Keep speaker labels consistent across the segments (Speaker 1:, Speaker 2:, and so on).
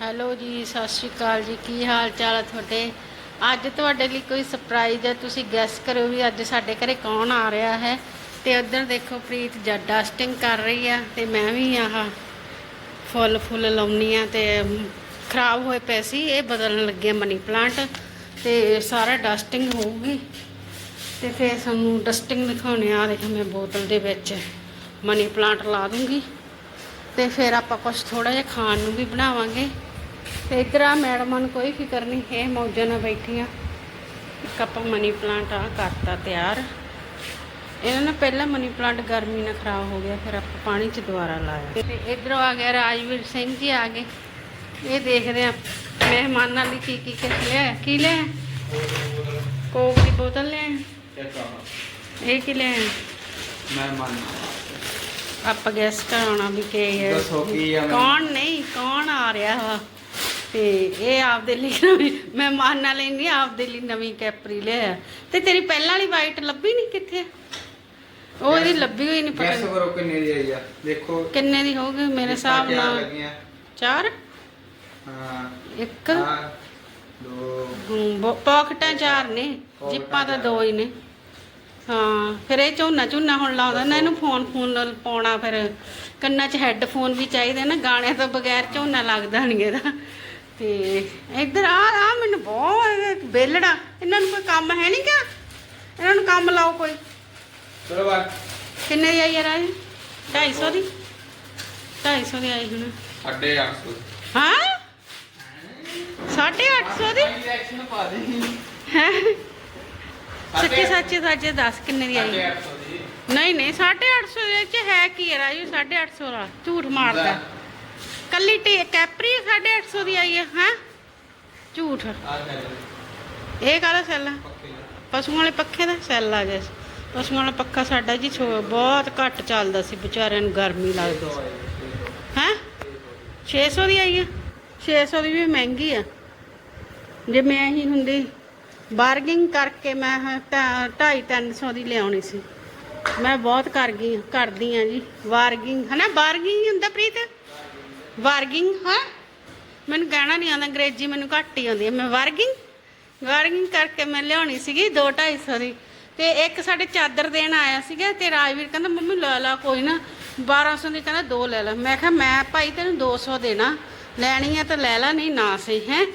Speaker 1: Hello ਜੀ, ਸਤਿ ਸ਼੍ਰੀ ਅਕਾਲ ਜੀ। ਕੀ ਹਾਲ ਚਾਲ ਹੈ ਤੁਹਾਡੇ? ਅੱਜ ਤੁਹਾਡੇ ਲਈ ਕੋਈ ਸਰਪ੍ਰਾਈਜ਼ ਹੈ। ਤੁਸੀਂ ਗੈਸ ਕਰੋ ਵੀ ਅੱਜ ਸਾਡੇ ਘਰੇ ਕੌਣ ਆ ਰਿਹਾ ਹੈ। ਤੇ ਉੱਧਰ ਦੇਖੋ, ਪ੍ਰੀਤ ਜਦ ਡਸਟਿੰਗ ਕਰ ਰਹੀ ਆ ਤੇ ਮੈਂ ਵੀ ਆਹ ਫੁੱਲ ਫੁੱਲ ਲਾਉਣੀ ਆ ਤੇ ਖਰਾਬ ਹੋਏ ਪਏ ਸੀ। ਇਹ ਬਦਲਣ ਲੱਗੇ ਮਨੀ ਪਲਾਂਟ ਤੇ ਸਾਰਾ ਡਸਟਿੰਗ ਹੋਊਗੀ। ਤੇ ਫਿਰ ਸਾਨੂੰ ਡਸਟਿੰਗ ਦਿਖਾਉਣੇ ਆ। ਦੇਖ, ਮੈਂ ਬੋਤਲ ਦੇ ਵਿੱਚ ਮਨੀ ਪਲਾਂਟ ਲਾ ਦੂੰਗੀ। ਤੇ ਫਿਰ ਆਪਾਂ ਕੁਝ ਥੋੜਾ ਜਿਹਾ ਖਾਣ ਨੂੰ ਵੀ ਬਣਾਵਾਂਗੇ। ਤੇ ਇਧਰ ਆ ਮੈਡਮਾਂ ਨੂੰ ਕੋਈ ਫਿਕਰ ਨਹੀਂ ਇਹ ਮੌਜਾਂ ਨਾਲ ਬੈਠੀਆਂ। ਇੱਕ ਆਪਾਂ ਮਨੀ ਪਲਾਂਟ ਆ ਕਰਤਾ ਤਿਆਰ। ਇਹਨਾਂ ਨੇ ਪਹਿਲਾਂ ਮਨੀ ਪਲਾਂਟ ਗਰਮੀ ਨਾਲ ਖਰਾਬ ਹੋ ਗਿਆ ਫਿਰ ਆਪਾਂ ਪਾਣੀ 'ਚ ਦੁਬਾਰਾ ਲਾਇਆ। ਤੇ ਇਧਰੋਂ ਆ ਗਿਆ ਰਾਜਵੀਰ ਸਿੰਘ ਜੀ ਆ ਗਏ। ਇਹ ਦੇਖਦੇ ਆ ਮਹਿਮਾਨਾਂ ਲਈ ਕੀ ਕੀ ਕੁਛ ਲਿਆ ਕੀ ਲਿਆ ਕੋਕ ਦੀ ਬੋਤਲ। ਲਿਆ ਇਹ ਕੀ ਲਿਆ
Speaker 2: ਮੈਂ ਮੰਨ
Speaker 1: ਆਪਾਂ ਗੈਸ ਕਰਾਉਣਾ ਵੀ ਕੀ ਹੈ
Speaker 2: ਦੱਸੋ ਕੀ ਆ ਮੈਨੂੰ?
Speaker 1: ਕੌਣ ਨਹੀਂ ਕੌਣ ਆ ਰਿਹਾ ਵਾ? ਤੇ ਇਹ ਆਪਦੇ ਲਈ ਨਵੀਂ ਮਹਿਮਾਨਾਂ ਲਈ ਨਹੀਂ ਆਪਦੇ ਲਈ ਨਵੀਂ ਕੈਪਰੀ ਲਿਆ ਤੇ ਤੇਰੀ ਪਹਿਲਾਂ ਵਾਲੀ ਵਾਈਟ ਲੱਭੀ ਨਹੀਂ ਕਿੱਥੇ? ਉਹ ਇਹਦੀ ਲੱਭੀ ਹੋਈ ਨਹੀਂ
Speaker 2: ਗੈਸ
Speaker 1: ਪਤਾ
Speaker 2: ਕਰੋ ਕਿੰਨੇ ਦੀ ਆਈ ਆ। ਦੇਖੋ।
Speaker 1: ਕਿੰਨੇ ਦੀ ਹੋਊਗੀ ਮੇਰੇ ਹਿਸਾਬ ਨਾਲ। ਚਾਰ?
Speaker 2: ਹਾਂ।
Speaker 1: ਇੱਕ?
Speaker 2: ਦੋ।
Speaker 1: ਪੌਕਟਾਂ ਚਾਰ ਨੇ। ਜਿੱਪਾਂ ਤਾਂ। ਦੋ ਹੀ ਨੇ। ਹਾਂ ਫਿਰ ਇਹ ਝੋਨਾ ਝੁੰਨਾ ਹੁਣ ਲਾਉਂਦਾ ਨਾ ਇਹਨੂੰ ਫੋਨ ਫੋਨ ਨਾਲ ਪਾਉਣਾ ਫਿਰ। ਕੰਨਾਂ 'ਚ ਹੈੱਡਫੋਨ ਵੀ ਚਾਹੀਦੇ ਨਾ ਗਾਣਿਆਂ ਤੋਂ ਬਗੈਰ ਝੋਨਾ ਲੱਗਦਾ ਨਹੀਂ ਇਹਦਾ। ਤੇ ਇੱਧਰ ਆ ਆ ਮੈਨੂੰ ਬਹੁਤ ਬੇਲੜਾ ਇਹਨਾਂ ਨੂੰ ਕੋਈ ਕੰਮ ਹੈ ਨਹੀਂ ਕਿਆ? ਇਹਨਾਂ ਨੂੰ ਕੰਮ ਲਾਓ ਕੋਈ।
Speaker 2: ਚਲੋ ਬਾਹਰ
Speaker 1: ਕਿੰਨੇ ਦੀ ਆਈ ਯਾਰ ਅੱਜ 250 ਦੀ? 250 ਦੀ ਆਈ ਹੁਣ।
Speaker 2: ਸਾਡੇ 800
Speaker 1: ਹਾਂ? 850 ਦੀ?
Speaker 2: ਰਿਐਕਸ਼ਨ ਪਾ ਦੇ
Speaker 1: ਹੈ? ਸੱਚੇ ਸੱਚੇ ਸੱਚੇ ਦੱਸ ਕਿੰਨੇ ਦੀ ਆਈ?
Speaker 2: 850 ਦੀ।
Speaker 1: ਨਹੀਂ ਨਹੀਂ 850 ਦੇ ਵਿੱਚ ਹੈ ਕੀ ਹੈ ਰਾਜੂ 850 ਦਾ ਝੂਠ ਮਾਰਦਾ। ਕੱਲੀ ਟੀ ਕੈਪਰੀ 850 ਦੀ ਆਈ ਹੈ ਹੈ? ਝੂਠ। ਇਹ ਕਾਹਦਾ ਸੈੱਲ ਪਸ਼ੂਆਂ ਵਾਲੇ ਪੱਖੇ ਦਾ ਸੈੱਲ ਆ ਗਿਆ ਪਸ਼ੂਆਂ ਵਾਲਾ ਪੱਖਾ ਸਾਡਾ ਜੀ ਬਹੁਤ ਘੱਟ ਚੱਲਦਾ ਸੀ ਵਿਚਾਰਿਆਂ ਨੂੰ ਗਰਮੀ ਲੱਗਦੀ ਹੈ? 600 ਦੀ ਆਈ ਆ। 600 ਦੀ ਵੀ ਮਹਿੰਗੀ ਆ। ਜੇ ਮੈਂ ਹੀ ਹੁੰਦੀ ਬਾਰਗਿੰਗ ਕਰਕੇ ਮੈਂ 2.5 300 ਦੀ ਲਿਆਉਣੀ ਸੀ। ਮੈਂ ਬਹੁਤ ਕਰ ਗਈ, ਕਰਦੀ ਆ ਜੀ। ਬਾਰਗਿੰਗ ਹਨਾ? ਬਾਰਗਿੰਗ ਹੀ ਹੁੰਦਾ ਪ੍ਰੀਤ? ਵਾਰਗਿੰਗ ਹਾਂ? ਮੈਨੂੰ ਕਹਿਣਾ ਨਹੀਂ ਆਉਂਦਾ, ਅੰਗਰੇਜ਼ੀ ਮੈਨੂੰ ਘੱਟ ਹੀ ਆਉਂਦੀ ਹੈ। ਮੈਂ ਵਾਰਗਿੰਗ ਵਾਰਗਿੰਗ ਕਰਕੇ ਮੈਂ ਲਿਆਉਣੀ ਸੀਗੀ 2 250 ਦੀ। ਤੇ ਇੱਕ ਸਾਡੇ ਚਾਦਰ ਦੇਣ ਆਇਆ ਸੀਗਾ ਤੇ ਰਾਜਵੀਰ ਕਹਿੰਦਾ, ਮੰਮੀ ਲੈ ਲਾ ਕੋਈ ਨਾ। 1200 ਦੀ ਕਹਿੰਦਾ, ਦੋ ਲੈ ਲੈ। ਮੈਂ ਕਿਹਾ, ਮੈਂ ਭਾਈ ਤੈਨੂੰ 200 ਦੇਣਾ। ਲੈਣੀ ਹੈ ਤਾਂ ਲੈ ਲੈ, ਨਹੀਂ ਨਾ ਸਹੀ, ਹੈ?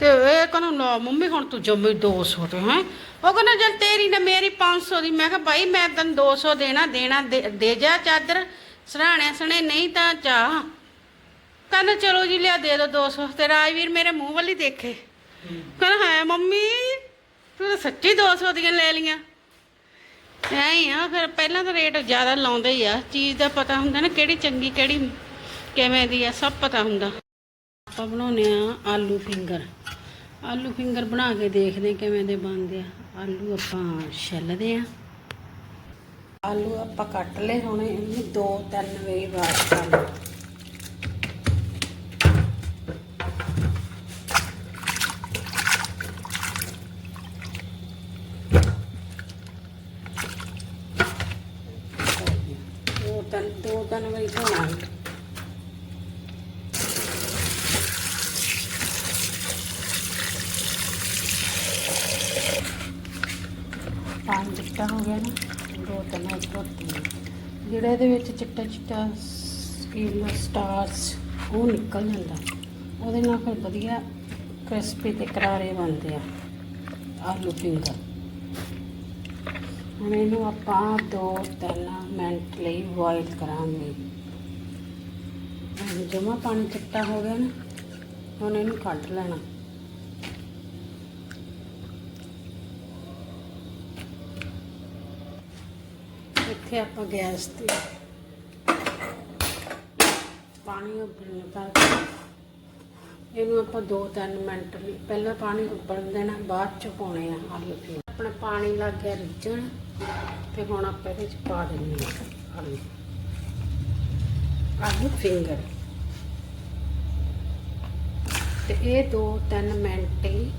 Speaker 1: ਤੇ ਇਹ ਕਹਿੰਦਾ, ਨਾ ਮੰਮੀ, ਹੁਣ ਤੂੰ ਜੰਮੀ 200 ਤੇ ਹੈ? ਉਹ ਕਹਿੰਦਾ ਜਦ ਤੇਰੀ ਨਾ ਮੇਰੀ 500 ਦੀ। ਮੈਂ ਕਿਹਾ ਭਾਈ ਮੈਂ ਤੈਨੂੰ 200 ਦੇਣਾ ਦੇਣਾ ਦੇ ਜਾ ਚਾਦਰ, ਸਰਾਣੇ ਸਣੇ, ਨਹੀਂ ਤਾਂ ਚਾਹ ਕਹਿੰਦਾ, ਚਲੋ ਜੀ, ਲਿਆ ਦੇ ਦੋ 200 ਤੇ ਰਾਜਵੀਰ ਮੇਰੇ ਮੂੰਹ ਵੱਲ ਹੀ ਦੇਖੇ। ਕਹਿੰਦਾ, ਹੈ ਮੰਮੀ, ਤੂੰ ਤਾਂ ਸੱਚੀ 200 ਦੀਆਂ ਲੈ ਲੀਆਂ ਐਂ ਆ, ਫਿਰ ਪਹਿਲਾਂ ਤਾਂ ਰੇਟ ਜ਼ਿਆਦਾ ਲਾਉਂਦੇ ਹੀ ਆ। ਚੀਜ਼ ਦਾ ਪਤਾ ਹੁੰਦਾ ਨਾ, ਕਿਹੜੀ ਚੰਗੀ, ਕਿਹੜੀ ਕਿਵੇਂ ਦੀ ਆ, ਸਭ ਪਤਾ ਹੁੰਦਾ। ਆਪਾਂ ਬਣਾਉਨੇ ਆ ਆਲੂ ਫਿੰਗਰ। ਆਲੂ ਫਿੰਗਰ ਬਣਾ ਕੇ ਦੇਖਦੇ ਕਿਵੇਂ ਦੇ ਬਣਦੇ ਆ। ਆਲੂ ਆਪਾਂ ਛਿੱਲਦੇ ਆ ਆਲੂ ਆਪਾਂ ਕੱਟ ਲਏ ਹੁਣ, ਇਹਨੂੰ ਦੋ ਤਿੰਨ ਵੇ ਵਾਰ ਕਰ ਲਓ। ਦੋ ਤਿੰਨ ਦੋ ਤਿੰਨ ਵਾਰੀ ਧੋਣਾ। ਪਾਣੀ ਚਿੱਟਾ ਹੋ ਗਿਆ ਨਾ, ਦੋ ਤਿੰਨ ਵਾਰੀ ਧੋਤੀ ਜਿਹੜਾ ਇਹਦੇ ਵਿੱਚ ਚਿੱਟਾ ਚਿੱਟਾ ਸਕੀਲ ਸਟਾਰਸ ਉਹ ਨਿਕਲ ਜਾਂਦਾ। ਉਹਦੇ ਨਾਲ ਫਿਰ ਵਧੀਆ ਕ੍ਰਿਸਪੀ ਤੇ ਕਰਾਰੇ ਬਣਦੇ ਆ, ਆਲੂ ਫਿੰਗਰ ਹੁਣ ਇਹਨੂੰ ਆਪਾਂ 2-3 ਮਿੰਟ ਲਈ ਬੋਇਲ ਕਰਾਂਗੇ। ਹੁਣ ਜਮਾ ਪਾਣੀ ਚਿੱਟਾ ਹੋ ਗਿਆ ਨਾ, ਹੁਣ ਇਹਨੂੰ ਕੱਢ ਲੈਣਾ। ਇੱਥੇ ਆਪਾਂ ਗੈਸ ਤੇ ਪਾਣੀ ਉਬਲਣ ਤੱਕ ਇਹਨੂੰ ਆਪਾਂ 2-3 ਮਿੰਟ ਲਈ ਪਹਿਲਾਂ ਪਾਣੀ ਉਬਲਣ ਦੇਣਾ, ਬਾਅਦ ਚ ਪਾਉਣੇ ਆ ਆਲੂ ਫਿਰ ਆਪਣਾ ਪਾਣੀ ਲੱਗ ਗਿਆ ਰਿੱਝਣ, ਤੇ ਹੁਣ ਆਪਾਂ ਇਹਦੇ ਚ ਪਾ ਦਿੰਦੇ ਆ ਆਲੂ। ਆਲੂ ਫਿੰਗਰ। ਤੇ ਇਹ 2-3 ਮਿੰਟ ਹੀ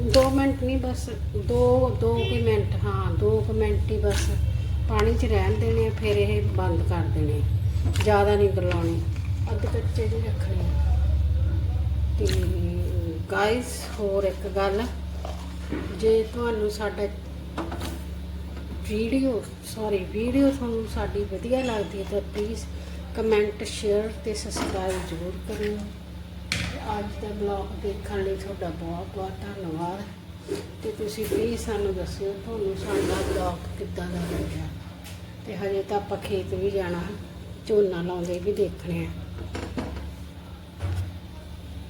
Speaker 1: 2 ਮਿੰਟ ਨਹੀਂ ਬਸ 2 2 ਕੁ ਮਿੰਟ ਹਾਂ 2 ਕੁ ਮਿੰਟ ਹੀ ਬਸ ਪਾਣੀ 'ਚ ਰਹਿਣ ਦੇਣੇ ਆ, ਫਿਰ ਇਹ ਬੰਦ ਕਰ ਦੇਣੇ। ਜ਼ਿਆਦਾ ਨਹੀਂ ਗਲਾਉਣੇ ਅੱਧ ਕੱਚੇ ਜਿਹੇ ਰੱਖਣੇ ਆ। ਗਾਇਸ ਹੋਰ ਇੱਕ ਗੱਲ ਜੇ ਤੁਹਾਨੂੰ ਸਾਡਾ ਵੀਡੀਓ ਸੌਰੀ ਵੀਡੀਓ ਤੁਹਾਨੂੰ ਸਾਡੀ ਵਧੀਆ ਲੱਗਦੀ ਹੈ ਤਾਂ ਪਲੀਜ਼ ਕਮੈਂਟ ਸ਼ੇਅਰ ਤੇ ਸਬਸਕ੍ਰਾਈਬ ਜ਼ਰੂਰ ਕਰਿਓ ਤੇ ਅੱਜ ਦਾ ਬਲੌਗ ਦੇਖਣ ਲਈ ਤੁਹਾਡਾ ਬਹੁਤ ਬਹੁਤ ਧੰਨਵਾਦ। ਤੇ ਤੁਸੀਂ ਪਲੀਜ਼ ਸਾਨੂੰ ਦੱਸਿਓ ਤੁਹਾਨੂੰ ਸਾਡਾ ਬਲੌਗ ਕਿੱਦਾਂ ਦਾ ਲੱਗਿਆ। ਤੇ ਹਜੇ ਤਾਂ ਆਪਾਂ ਖੇਤ ਵੀ ਜਾਣਾ, ਝੋਨਾ ਲਾਉਂਦੇ ਵੀ ਦੇਖਣੇ ਆ।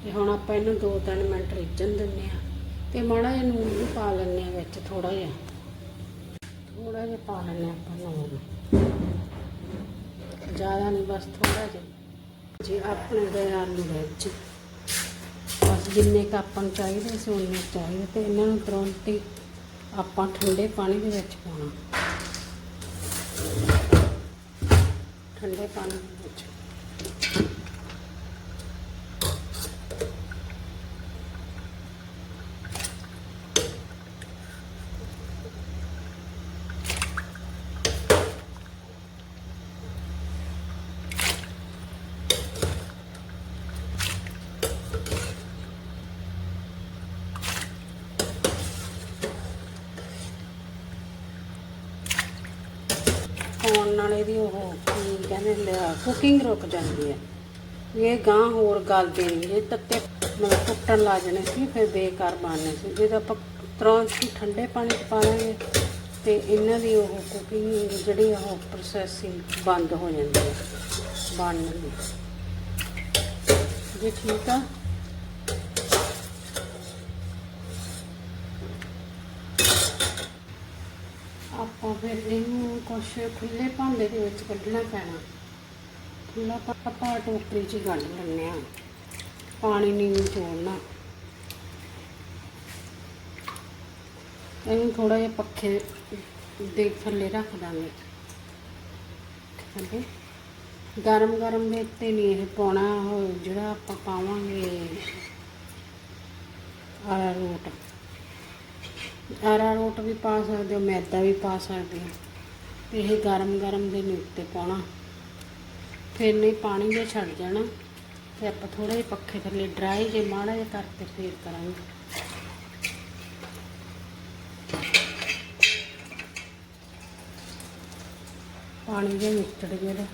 Speaker 1: ਤੇ ਹੁਣ ਆਪਾਂ ਇਹਨੂੰ 2-3 ਮਿੰਟ ਰਿੱਝਣ ਦਿੰਨੇ ਆ। ਤੇ ਮਾੜਾ ਜਿਹਾ ਨੂਨ ਵੀ ਪਾ ਲੈਂਦੇ ਆ ਵਿੱਚ ਥੋੜਾ ਜਿਹਾ। ਥੋੜਾ ਜਿਹਾ ਪਾ ਲੈਂਦੇ ਆ ਆਪਾਂ ਨੂਨ। ਜ਼ਿਆਦਾ ਨਹੀਂ, ਬਸ ਥੋੜਾ ਜਿਹਾ। ਜੀ ਆਪਣੇ ਦੇ ਆਲੂ ਵਿੱਚ। ਜਿੰਨੇ ਕੁ ਆਪਾਂ ਨੂੰ ਚਾਹੀਦੇ ਸੀ ਉਨੇ ਚਾਹੀਦੇ। ਤੇ ਇਹਨਾਂ ਨੂੰ ਤੁਰੰਤ ਹੀ ਆਪਾਂ ਠੰਡੇ ਪਾਣੀ ਦੇ ਵਿੱਚ ਪਾਉਣਾ। ਠੰਡੇ ਪਾਣੀ ਦੇ ਵਿੱਚ। ਨਾਲ ਇਹਦੀ ਉਹ ਕੀ ਕਹਿੰਦੇ ਹੁੰਦੇ ਆ ਕੁਕਿੰਗ ਰੁਕ ਜਾਂਦੀ ਹੈ। ਇਹ ਗਾਂ ਹੋਰ ਗਲਦੇ ਨਹੀਂ ਇਹ ਤੱਤੇ ਮਤਲਬ ਟੁੱਟਣ ਲੱਗ ਜਾਣੇ ਸੀ, ਫਿਰ ਬੇਕਾਰ ਬਣਨੇ ਸੀ। ਜੇ ਆਪਾਂ ਤੁਰੰਤ ਹੀ ਠੰਡੇ ਪਾਣੀ 'ਚ ਪਾ ਲਾਂਗੇ ਤੇ ਇਹਨਾਂ ਦੀ ਉਹ ਕੁਕਿੰਗ ਜਿਹੜੀ ਉਹ ਪ੍ਰੋਸੈਸਿੰਗ ਬੰਦ ਹੋ ਜਾਂਦੀ ਹੈ, ਬਣਨ ਦੀ। ਜੇ ਠੀਕ ਆ। ਆਪਾਂ ਫਿਰ ਇਹਨੂੰ ਕੁਛ ਖੁੱਲੇ ਭਾਂਡੇ ਦੇ ਵਿੱਚ ਕੱਢਣਾ ਪੈਣਾ। ਖੁੱਲਾ ਆਪਾਂ ਟੋਕਰੀ 'ਚ ਹੀ ਕੱਢ ਲੈਂਦੇ ਆ ਪਾਣੀ ਨਹੀਂ ਨਿਚੋੜਨਾ ਇਹਨੂੰ ਥੋੜਾ ਜਿਹਾ ਪੱਖੇ ਦੇ ਥੱਲੇ ਰੱਖ ਦਾਂਗੇ। ਥੱਲੇ ਗਰਮ ਗਰਮ ਦੇ ਉੱਤੇ ਨਹੀਂ ਇਹ ਪਾਉਣਾ, ਉਹ ਜਿਹੜਾ ਆਪਾਂ ਪਾਵਾਂਗੇ ਆਰਾ ਰੋਟ। ਆਰਾ ਰੋਟ ਵੀ ਪਾ ਸਕਦੇ ਹੋ, ਮੈਦਾ ਵੀ ਪਾ ਸਕਦੇ ਹੋ। ਤੇ ਇਹ ਗਰਮ ਗਰਮ ਦੇ ਨੇ ਉੱਤੇ ਪਾਉਣਾ। ਫਿਰ ਨਹੀਂ ਪਾਣੀ ਦੇ ਛੱਡ ਜਾਣਾ। ਤੇ ਆਪਾਂ ਥੋੜੇ ਜਿਹੇ ਪੱਖੇ ਥੱਲੇ ਡਰਾਈ ਜੇ, ਮਾੜਾ ਜਿਹਾ ਕਰਕੇ ਫੇਰ ਕਰਾਂਗੇ। ਪਾਣੀ ਦੇ ਮਿਕਸਚਰ ਜਿਹੜਾ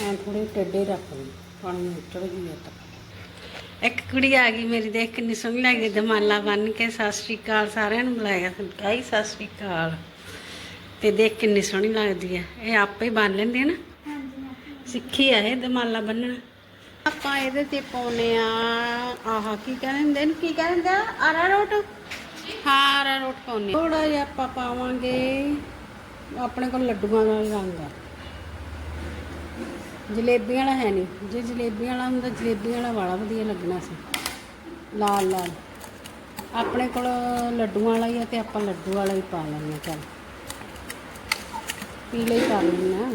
Speaker 1: ਐ ਥੋੜੇ ਟੇਡੇ ਰੱਖ ਲਈ ਪਾਣੀ ਮਿਕਸਚਰ ਜੀ ਤਾਂ। ਇੱਕ ਕੁੜੀ ਆ ਗਈ ਮੇਰੀ ਦੇਖ ਕਿੰਨੀ ਸੋਹਣੀ ਲੱਗਦੀ ਦਮਾਲਾ ਬੰਨ ਕੇ, ਸਤਿ ਸ਼੍ਰੀ ਅਕਾਲ ਸਾਰਿਆਂ ਨੂੰ ਬੁਲਾਇਆ। ਗਾਈ ਸਤਿ ਸ਼੍ਰੀ ਅਕਾਲ? ਤੇ ਦੇਖ ਕਿੰਨੀ ਸੋਹਣੀ ਲੱਗਦੀ ਹੈ ਇਹ ਆਪੇ ਹੀ ਬੰਨ ਲੈਂਦੀ ਹੈ ਨਾ। ਸਿੱਖੀ ਆ ਇਹ ਦਮਾਲਾ ਬੰਨਣਾ। ਆਪਾਂ ਇਹਦੇ ਤੇ ਪਾਉਨੇ ਆ, ਆਹ ਕੀ ਕਹਿੰਦੇ ਨੇ ਕੀ ਕਹਿੰਦੇ ਆ? ਆਰਾ ਹਾਂ, ਆਰਾ ਪਾਉਨੇ ਥੋੜਾ ਜਿਹਾ ਆਪਾਂ ਪਾਵਾਂਗੇ, ਆਪਣੇ ਕੋਲ ਲੱਡੂਆਂ ਦਾ ਰੰਗ ਆ। ਜਲੇਬੀਆਂ ਵਾਲਾ ਹੈ ਨਹੀਂ। ਜੇ ਜਲੇਬੀਆਂ ਵਾਲਾ ਹੁੰਦਾ, ਜਲੇਬੀਆਂ ਵਾਲਾ ਵਾਲਾ ਵਧੀਆ ਲੱਗਣਾ ਸੀ। ਲਾਲ ਲਾਲ। ਆਪਣੇ ਕੋਲ ਲੱਡੂਆਂ ਵਾਲਾ ਹੀ ਆ ਤੇ ਆਪਾਂ ਲੱਡੂ ਵਾਲਾ ਹੀ ਪਾ ਲੈਂਦੇ ਹਾਂ, ਚੱਲ। ਪੀਲੇ ਹੀ ਪਾ ਲੈਂਦੇ ਹਾਂ।